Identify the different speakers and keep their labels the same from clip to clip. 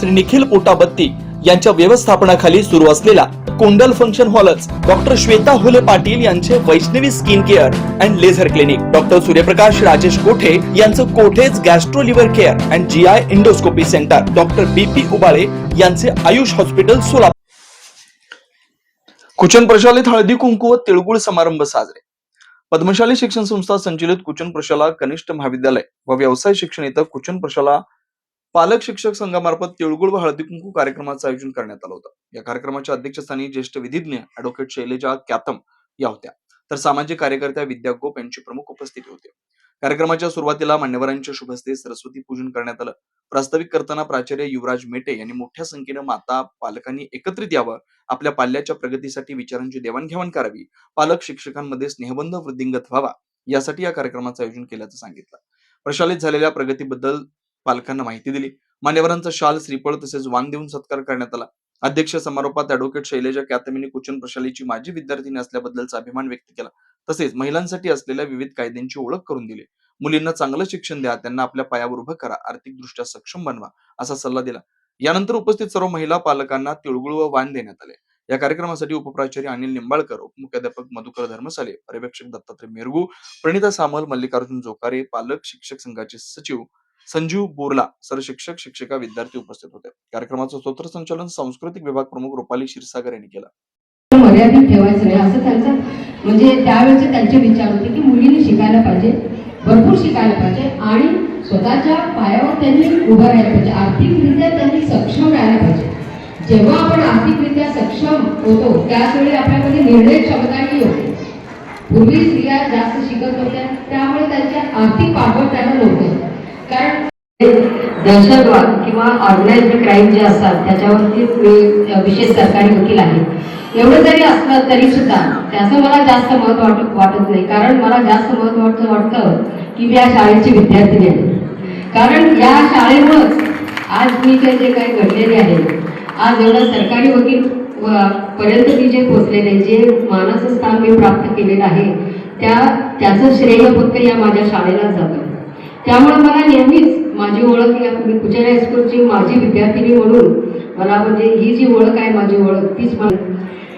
Speaker 1: श्री निखिल पोटाबत्ती यांच्या व्यवस्थापनाखाली सुरू असलेला कोंडल फंक्शन हॉलच डॉक्टर श्वेता हुले पाटील यांचे Vaishnavi skin care and laser clinic doctor Suryaprakash Rajesh Kothe यांचं कोठेच gastro liver care and G I endoscopy centre doctor B P Ubale यांचे आयुष हॉस्पिटल सोलापूर. कुचन प्रशालेत हळदी कुंकू व तिळगुळ समारंभ साजरे. पद्मशाली शिक्षण संस्था संचलित कुचन प्रशाला कनिष्ठ महाविद्यालय व व्यवसाय शिक्षण इथं कुचन प्रशाला पालक शिक्षक संघामार्फत तिळगुळ व हळदी कुंकू कार्यक्रमाचं आयोजन करण्यात आलं होतं. या कार्यक्रमाच्या अध्यक्षस्थानी ज्येष्ठ विधिज्ञ अॅडव्होकेट शैलेजा कॅतम या होत्या. तर सामाजिक कार्यकर्त्या विद्या गोप यांची प्रमुख उपस्थिती होती. कार्यक्रमाच्या सुरुवातीला मान्यवरांच्या शुभस्ते सरस्वती पूजन करण्यात आलं. प्रास्ताविक करताना प्राचार्य युवराज मेटे यांनी मोठ्या संख्येनं माता पालकांनी एकत्रित यावं आपल्या पाल्याच्या प्रगतीसाठी विचारांची देवाणघेवाण करावी पालक शिक्षकांमध्ये स्नेहबंध वृद्धिंगत व्हावा यासाठी या कार्यक्रमाचं आयोजन केल्याचं सांगितलं. प्रशालित झालेल्या प्रगतीबद्दल पालकांना माहिती दिली. मान्यवरांचा शाल श्रीफळ तसेच वाण देऊन सत्कार करण्यात आला. अध्यक्ष समारोपात अॅडव्होकेट शैलेजा कॅथमिनी कुचन प्रशालीची माजी विद्यार्थिनी असल्याबद्दलचा अभिमान व्यक्त केला. तसेच महिलांसाठी असलेल्या विविध कायद्यांची ओळख करून दिली. मुलींना चांगलं शिक्षण द्या त्यांना आपल्या पायावर उभं करा आर्थिकदृष्ट्या सक्षम बनवा असा सल्ला दिला. यानंतर उपस्थित सर्व महिला पालकांना तिळगुळ व वाण देण्यात आले. या कार्यक्रमासाठी उपप्राचार्य अनिल निंबाळकर उपमुख्याध्यापक मधुकर धर्मसाले पर्यवेक्षक दत्तात्रय मेरगू प्रणिता सामल मल्लिकार्जुन जोकारे पालक शिक्षक संघाचे सचिव संजीव बोरला सर शिक्षक शिक्षिका विद्यार्थी उपस्थित होते. कार्यक्रमाचं सूत्रसंचालन सांस्कृतिक विभाग प्रमुख रुपाली क्षीरसागर यांनी केलं.
Speaker 2: मर्यादित ठेवायचं नाही असं त्यांचा म्हणजे त्यावेळेचे त्यांचे विचार होते की मुलींनी शिकायला पाहिजे भरपूर शिकायला पाहिजे आणि स्वतःच्या पायावर त्यांनी उभं राहायला पाहिजे आर्थिकरित्या त्यांनी सक्षम राहायला पाहिजे. जेव्हा आपण आर्थिकरित्या सक्षम होतो त्याच वेळी आपल्यामध्ये निर्णय क्षमताही होते. पूर्वी स्त्रिया जास्त शिकत होत्या त्यामुळे त्यांच्या आर्थिक पाठबळ त्यांना नव्हते. कारण दहशतवाद किंवा ऑर्गनाइज्ड क्राईम जे असतात त्याच्यावरती मी विशेष सरकारी वकील आहे एवढं जरी असलं तरी सुद्धा त्याचं मला जास्त महत्त्व वाटत वाटत नाही. कारण मला जास्त महत्त्व वाटतं की मी या शाळेची विद्यार्थिनी आहे. कारण या शाळेमुळंच आज मी जे जे काही घडलेले आहे आज एवढं सरकारी वकील पर्यंत मी जे पोचलेले जे मानस स्थान मी प्राप्त केलेलं आहे त्या त्याचं श्रेय फक्त या माझ्या शाळेलाच जातं. त्यामुळे मला नेहमीच माझी ओळख या मी हायस्कूलची माझी विद्यार्थिनी म्हणून मला म्हणजे ही जी ओळख आहे माझी ओळख तीच मला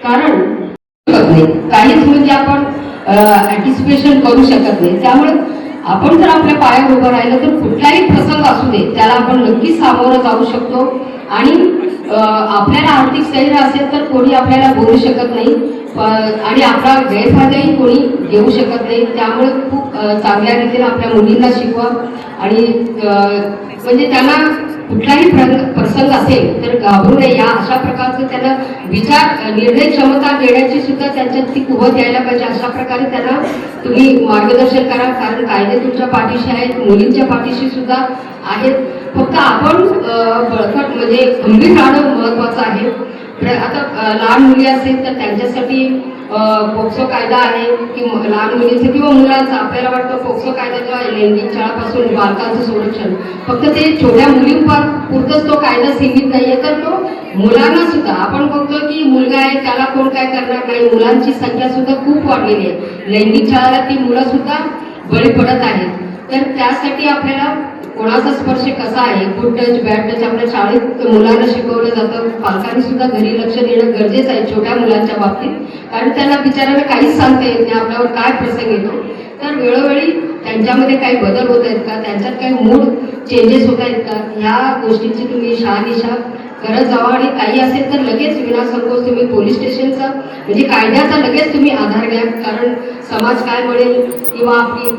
Speaker 2: कारण काहीच म्हणजे आपण अँटिसिपेशन करू शकत नाही. त्यामुळे आपण जर आपल्या पायावर उभं राहिलं तर कुठलाही प्रसंग असू दे त्याला आपण नक्कीच सामोरं जाऊ शकतो. आणि आपल्याला आर्थिक स्थैर्य असेल तर कोणी आपल्याला बोलू शकत नाही. आणि आपला गैरफायदाही कोणी घेऊ शकत नाही. त्यामुळे खूप चांगल्या रीतीने आपल्या मुलींना शिकवा. आणि म्हणजे त्यांना कुठलाही प्रसंग असेल तर घाबरू नये. या अशा प्रकारचं त्यांना विचार निर्णय क्षमता देण्याची सुद्धा त्यांच्यात ती कुवत यायला पाहिजे. अशा प्रकारे त्यांना तुम्ही मार्गदर्शन करा. कारण कायदे तुमच्या पाठीशी आहेत मुलींच्या पाठीशी सुद्धा आहेत. फक्त आपण बळकट म्हणजे गंभीर राहणं महत्वाचं आहे. आता लहान मुली असेल तर त्यांच्यासाठी पोक्सो कायदा आहे की लहान मुलींचं किंवा मुलांचा आपल्याला वाटतं पोक्सो कायदा जो आहे लैंगिक छळापासून बालकांचं संरक्षण. फक्त ते छोट्या मुलींवर पुरतच तो कायदा सीमित नाहीये तर तो मुलांना सुद्धा आपण बघतो की मुलगा आहे त्याला कोण काय करणार नाही मुलांची संख्या सुद्धा खूप वाढलेली आहे. लैंगिक छळाला ती मुलं सुद्धा बळी पडत आहेत. तर त्यासाठी आपल्याला कोणाचा स्पर्श कसा आहे? गुड टच बॅड टच आपल्या शाळेत मुलांना शिकवलं जातं? पालकांनी सुद्धा घरी लक्ष देणं गरजेचं आहे छोट्या मुलांच्या बाबतीत. कारण त्यांना बिचारांना काहीच सांगता येत नाही. आपल्यावर काय प्रसंग येतो? तर वेळोवेळी त्यांच्यामध्ये काही बदल होत आहेत का? त्यांच्यात काही मूड चेंजेस होत आहेत का? ह्या गोष्टींची तुम्ही शहानिशा घरात जावा आणि काही असेल तर लगेच विनासंकोच तुम्ही पोलीस स्टेशनचा म्हणजे कायद्याचा लगेच तुम्ही आधार घ्या. कारण समाज काय म्हणेल किंवा आपली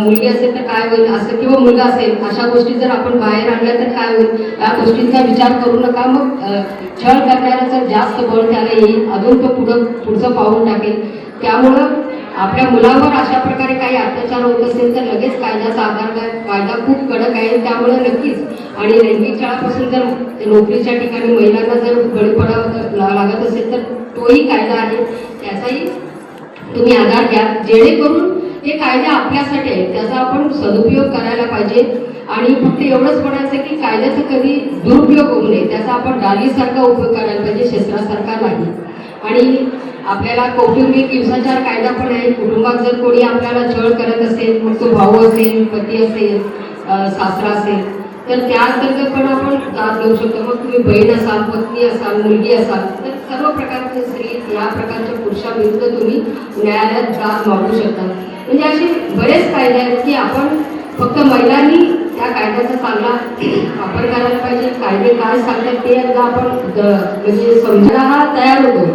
Speaker 2: मुलगी असेल तर काय होईल असं किंवा मुलगा असेल अशा गोष्टी जर आपण बाहेर आणल्या तर काय होईल? या गोष्टींचा विचार करू नका. मग छळ करणाऱ्याचं जास्त बळ त्याला येईल. अजून तो पुढं पुढचं पाऊल टाकेल. त्यामुळं आपल्या मुलावर अशा प्रकारे काही अत्याचार होत असेल तर लगेच कायद्याचा आधार कायदा खूप कडक आहे. त्यामुळे नक्कीच. आणि लैंगिक छळापासून जर नोकरीच्या ठिकाणी महिलांना जर बळी पडावं लागत असेल तर तोही कायदा आहे. त्याचाही तुम्ही आधार घ्या. जेणेकरून हे कायदे आपल्यासाठी आहेत. त्याचा आपण सदुपयोग करायला पाहिजे. आणि फक्त एवढंच म्हणायचं की कायद्याचा कधी दुरुपयोग होऊ नये. त्याचा आपण डालीसारखा उपयोग करायला पाहिजे. शस्त्रासारखा नाही. आणि आपल्याला कौटुंबिक हिंसाचार कायदा पण आहे. कुटुंबात जर कोणी आपल्याला छळ करत असेल मग तो भाऊ असेल पती असेल सासरा असेल तर त्या अंतर्गत पण आपण दाद घेऊ शकतो. मग तुम्ही बहीण असाल पत्नी असाल मुलगी असाल तर सर्व प्रकारचे स्त्री या प्रकारच्या पुरुषाविरुद्ध तुम्ही न्यायालयात दाद मागू शकता. म्हणजे असे बरेच कायदे आहेत की आपण फक्त महिलांनी त्या कायद्याचा चांगला वापर करायला पाहिजे. कायदे काय सांगतात ते एकदा आपण म्हणजे समजायला हा तयार होतो.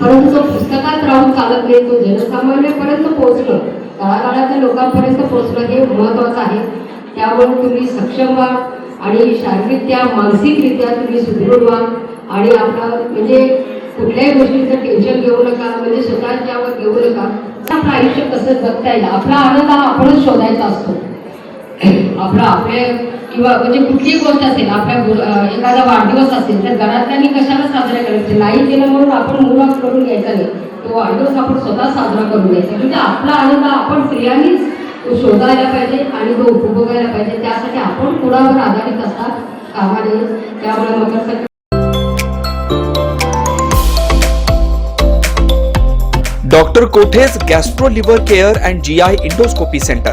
Speaker 2: परंतु जो पुस्तकात राहून चालत नाही तो जनसामान्यापर्यंत पोहोचलं तळागाळातल्या लोकांपर्यंत पोहोचणं हे महत्वाचं आहे. त्यामुळे तुम्ही सक्षम व्हा आणि शारीरिकरित्या मानसिकरित्या तुम्ही सुदृढ व्हा आणि आपलं म्हणजे कुठल्याही गोष्टीचं टेन्शन घेऊ नका म्हणजे स्वतःच्यावर घेऊ नका. आपलं आयुष्य कसं जगता येईल? आपला आनंद हा आपणच शोधायचा असतो. आपला आपले किंवा म्हणजे कुठलीही गोष्ट असेल आपल्या एखादा वाढदिवस असेल तर घरातल्यांनी कशाला साजरा करायचं? नाही केलं म्हणून आपण मुलं करून घ्यायचा नाही. तो वाढदिवस आपण स्वतः साजरा करून घ्यायचा. म्हणजे आपला आनंद आपण स्त्रियांनीच तो शोधायला पाहिजे आणि तो उपभोगायला पाहिजे. त्यासाठी आपण कुणावर आधारित असता कामा नये त्यामुळे Makar Sankrant
Speaker 1: doctor Kothe gastro liver care and G I endoscopy centre.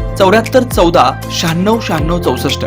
Speaker 1: चौऱ्याहत्तर चौदा शहाण्णव शहाण्णव चौसष्ट.